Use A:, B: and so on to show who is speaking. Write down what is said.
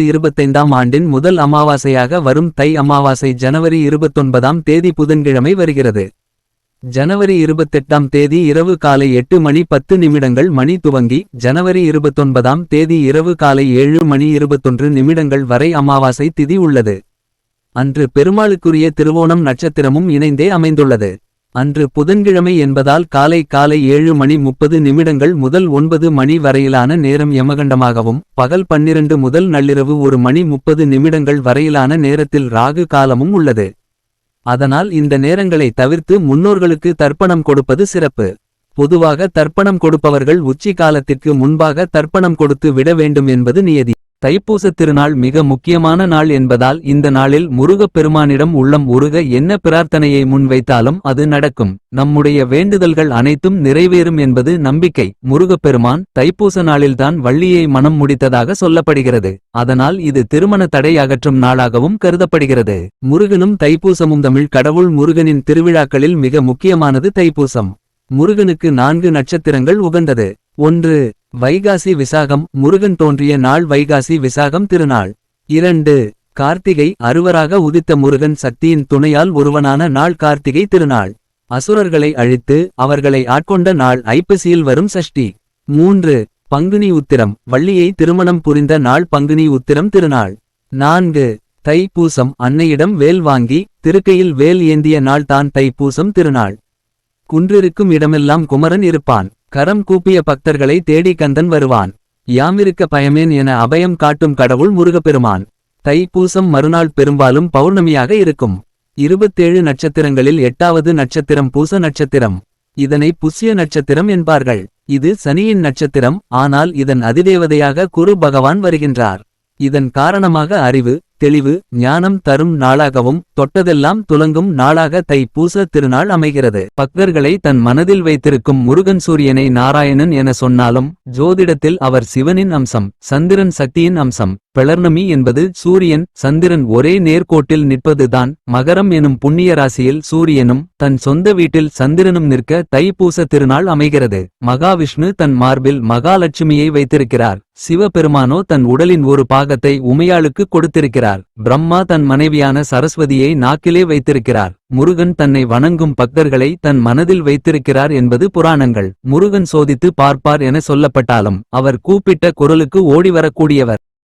A: இரண்டாயிரத்து இருபத்தைந்தாம் ஆண்டின் முதல் அமாவாசையாக வரும் தை அமாவாசை ஜனவரி இருபத்தொன்பதாம் தேதி புதன்கிழமை வருகிறது. ஜனவரி இருபத்தெட்டாம் தேதி இரவு காலை எட்டு மணி பத்து நிமிடங்கள் மணி துவங்கி ஜனவரி இருபத்தொன்பதாம் தேதி இரவு காலை ஏழு மணி இருபத்தொன்று நிமிடங்கள் வரை அமாவாசை திதி உள்ளது. அன்று பெருமாளுக்குரிய திருவோணம் நட்சத்திரமும் இணைந்தே அமைந்துள்ளது. அன்று புதன்கிழமை என்பதால் காலை காலை ஏழு மணி முப்பது நிமிடங்கள் முதல் ஒன்பது மணி வரையிலான நேரம் யமகண்டமாகவும் பகல் பன்னிரண்டு முதல் நள்ளிரவு ஒரு மணி முப்பது நிமிடங்கள் வரையிலான நேரத்தில் ராகு காலமும் உள்ளது. அதனால் இந்த நேரங்களை தவிர்த்து முன்னோர்களுக்கு தர்ப்பணம் கொடுப்பது சிறப்பு. பொதுவாக தர்ப்பணம் கொடுப்பவர்கள் உச்சி காலத்திற்கு முன்பாக தர்ப்பணம் கொடுத்து விட வேண்டும் என்பது நியதி. தைப்பூசத் திருநாள் மிக முக்கியமான நாள் என்பதால் இந்த நாளில் முருகப் பெருமானிடம் உள்ளம் உருக என்ன பிரார்த்தனையை முன்வைத்தாலும் அது நடக்கும். நம்முடைய வேண்டுதல்கள் அனைத்தும் நிறைவேறும் என்பது நம்பிக்கை. முருகப்பெருமான் தைப்பூச நாளில்தான் வள்ளியை மனம் முடித்ததாக சொல்லப்படுகிறது. அதனால் இது திருமண தடை அகற்றும் நாளாகவும் கருதப்படுகிறது. முருகனும் தைப்பூசமும் தமிழ் கடவுள் முருகனின் திருவிழாக்களில் மிக முக்கியமானது தைப்பூசம். முருகனுக்கு நான்கு நட்சத்திரங்கள் உகந்தது. ஒன்று வைகாசி விசாகம் முருகன் தோன்றிய நாள் வைகாசி விசாகம் திருநாள். இரண்டு கார்த்திகை அறுவராக உதித்த முருகன் சக்தியின் துணையால் ஒருவனான நாள் கார்த்திகை திருநாள். அசுரர்களை அழித்து அவர்களை ஆட்கொண்ட நாள் ஐப்பசியில் வரும் சஷ்டி. மூன்று பங்குனி உத்திரம் வள்ளியை திருமணம் புரிந்த நாள் பங்குனி உத்திரம் திருநாள். நான்கு தைப்பூசம் அன்னையிடம் வேல் வாங்கி திருக்கையில் வேல் ஏந்திய நாள் தான் தைப்பூசம் திருநாள். குன்றிருக்கும் இடமெல்லாம் குமரன் இருப்பான். கரம் கூப்பிய பக்தர்களை தேடி கந்தன் வருவான். யாமிருக்க பயமேன் என அபயம் காட்டும் கடவுள் முருகப்பெருமான். தைப்பூசம் மறுநாள் பெரும்பாலும் பௌர்ணமியாக இருக்கும். இருபத்தேழு நட்சத்திரங்களில் எட்டாவது நட்சத்திரம் பூச நட்சத்திரம். இதனை புஷ்ய நட்சத்திரம் என்பார்கள். இது சனியின் நட்சத்திரம் ஆனால் இதன் அதிதேவதையாக குரு பகவான் வருகின்றார். இதன் காரணமாக அறிவு தெளிவு ஞானம் தரும் நாளாகவும் தொட்டதெல்லாம் துலங்கும் நாளாக தை பூச திருநாள் அமைகிறது. பக்தர்களை தன் மனதில் வைத்திருக்கும் முருகன் சூரியனை நாராயணன் என சொன்னாலும் ஜோதிடத்தில் அவர் சிவனின் அம்சம் சந்திரன் சக்தியின் அம்சம் பிளர்ணமி என்பது சூரியன் சந்திரன் ஒரே நேர்கோட்டில் நிற்பதுதான் மகரம் எனும் புண்ணிய ராசியில் சூரியனும் தன் சொந்த வீட்டில் சந்திரனும் நிற்க தைப்பூச திருநாள் அமைகிறது. மகாவிஷ்ணு தன் மார்பில் மகாலட்சுமியை வைத்திருக்கிறார். சிவபெருமானோ தன் உடலின் ஒரு பாகத்தை உமையாளுக்கு கொடுத்திருக்கிறார். பிரம்மா தன் மனைவியான சரஸ்வதியை நாக்கிலே வைத்திருக்கிறார். முருகன் தன்னை வணங்கும் பக்தர்களை தன் மனதில் வைத்திருக்கிறார் என்பது புராணங்கள். முருகன் சோதித்து பார்ப்பார் என சொல்லப்பட்டாலும் அவர் கூப்பிட்ட குரலுக்கு ஓடிவரக்கூடியவர்